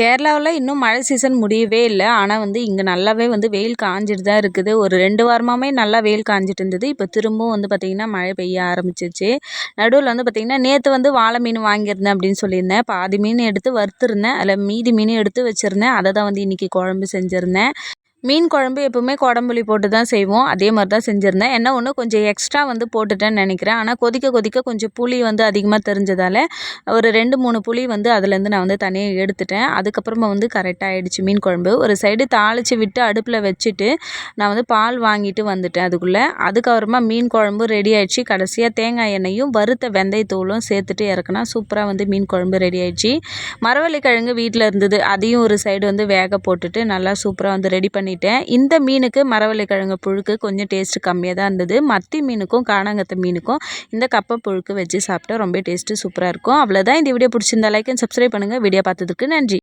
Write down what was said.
கேரளாவில் இன்னும் மழை சீசன் முடியவே இல்லை. ஆனால் வந்து இங்கே நல்லாவே வந்து வெயில் காஞ்சிட்டு தான் இருக்குது. ஒரு ரெண்டு வாரமாகவே நல்லா வெயில் காஞ்சிட்டு இருந்தது. இப்போ திரும்பவும் வந்து பார்த்திங்கன்னா மழை பெய்ய ஆரம்பிச்சிச்சு நடுவில் வந்து பார்த்திங்கன்னா நேற்று வந்து வாழை மீன் வாங்கியிருந்தேன் அப்படின்னு சொல்லியிருந்தேன். பாதி மீன் எடுத்து வறுத்துருந்தேன். அதில் மீதி மீன் எடுத்து வச்சுருந்தேன். அதை தான் வந்து இன்றைக்கி குழம்பு செஞ்சுருந்தேன். மீன் குழம்பு எப்போவுமே குடம்புளி போட்டு தான் செய்வோம். அதே மாதிரி தான் செஞ்சுருந்தேன். என்ன ஒன்று கொஞ்சம் எக்ஸ்ட்ரா வந்து போட்டுட்டேன்னு நினைக்கிறேன். ஆனால் கொதிக்க கொதிக்க கொஞ்சம் புளி வந்து அதிகமாக தெரிஞ்சதால் ஒரு ரெண்டு மூணு புளி வந்து அதுலேருந்து நான் வந்து தனியாக எடுத்துட்டேன். அதுக்கப்புறமா வந்து கரெக்டாக ஆகிடுச்சு மீன் குழம்பு. ஒரு சைடு தாளித்து விட்டு அடுப்பில் வச்சுட்டு நான் வந்து பால் வாங்கிட்டு வந்துட்டேன் அதுக்குள்ளே. அதுக்கப்புறமா மீன் குழம்பு ரெடி ஆகிடுச்சு கடைசியாக தேங்காய் எண்ணெயும் வறுத்த வெந்தயத்தூளும் சேர்த்துட்டு இறக்குனா சூப்பராக வந்து மீன் குழம்பு ரெடி ஆகிடுச்சு மரவள்ளி கிழங்கு வீட்டில் இருந்தது. அதையும் ஒரு சைடு வந்து வேக போட்டுட்டு நல்லா சூப்பராக வந்து ரெடி பண்ணி பண்ணிட்டேன். இந்த மீனுக்கு மரவள்ளி கிழங்கு புழுக்கு கொஞ்சம் டேஸ்ட்டு கம்மியாக தான் இருந்தது. மத்தி மீனுக்கும் காணாங்கத்த மீனுக்கும் இந்த கப்பை புழுக்கு வச்சு சாப்பிட்டா ரொம்ப டேஸ்ட்டு சூப்பராக இருக்கும். அவ்வளோதான் இந்த வீடியோ பிடிச்சிருந்தா லைக் அண்ட் சப்ஸ்கிரைப் பண்ணுங்கள் வீடியோ பார்த்ததுக்கு நன்றி.